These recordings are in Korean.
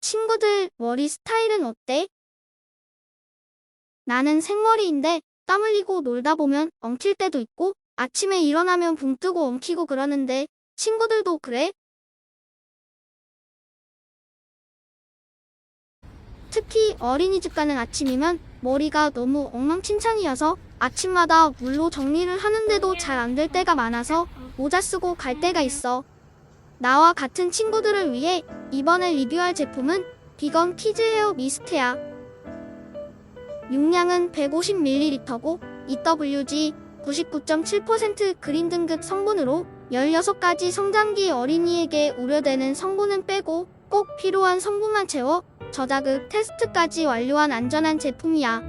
친구들, 머리 스타일은 어때? 나는 생머리인데 땀 흘리고 놀다 보면 엉킬 때도 있고 아침에 일어나면 붕 뜨고 엉키고 그러는데 친구들도 그래? 특히 어린이집 가는 아침이면 머리가 너무 엉망진창이어서 아침마다 물로 정리를 하는데도 잘 안 될 때가 많아서 모자 쓰고 갈 때가 있어. 나와 같은 친구들을 위해 이번에 리뷰할 제품은 비건 키즈 헤어 미스트야. 용량은 150ml고 EWG 99.7% 그린 등급 성분으로 16가지 성장기 어린이에게 우려되는 성분은 빼고 꼭 필요한 성분만 채워 저자극 테스트까지 완료한 안전한 제품이야.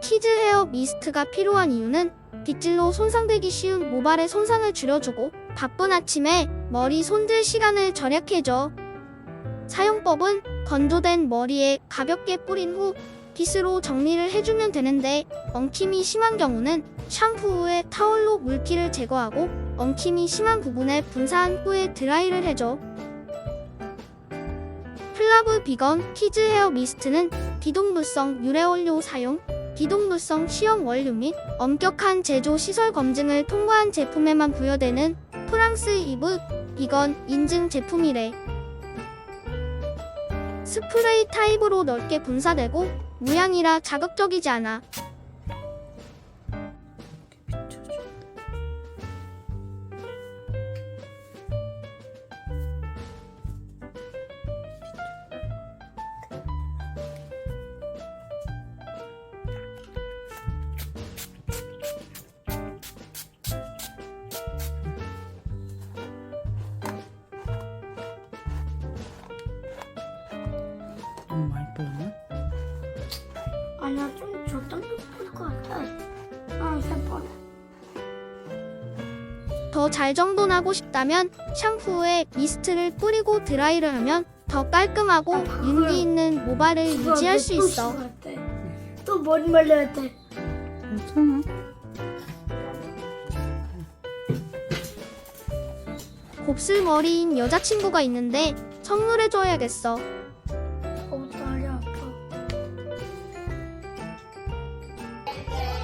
키즈 헤어 미스트가 필요한 이유는 빗질로 손상되기 쉬운 모발의 손상을 줄여주고 바쁜 아침에 머리 손질 시간을 절약해줘. 사용법은 건조된 머리에 가볍게 뿌린 후 빗으로 정리를 해주면 되는데 엉킴이 심한 경우는 샴푸 후에 타올로 물기를 제거하고 엉킴이 심한 부분에 분사한 후에 드라이를 해줘. 플라브 비건 키즈 헤어 미스트는 비동물성 유래원료 사용, 비동물성 시험 원료 및 엄격한 제조 시설 검증을 통과한 제품에만 부여되는 프랑스 이브 비건 인증 제품이래. 스프레이 타입으로 넓게 분사되고 무향이라 자극적이지 않아. 너무 많이 뿌렸나? 아니야 좀 적당히 뿌릴 것 같아. 아 이제 뻔해. 더잘 정돈하고 싶다면 샴푸 후에 미스트를 뿌리고 드라이를 하면 더 깔끔하고 윤기 있는 모발을 유지할 수 있어. 또 머리 말려야 돼. 괜찮아. 곱슬머리인 여자친구가 있는데 선물해줘야겠어. 어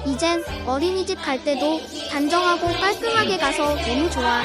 이젠 어린이집 갈 때도 단정하고 깔끔하게 가서 너무 좋아.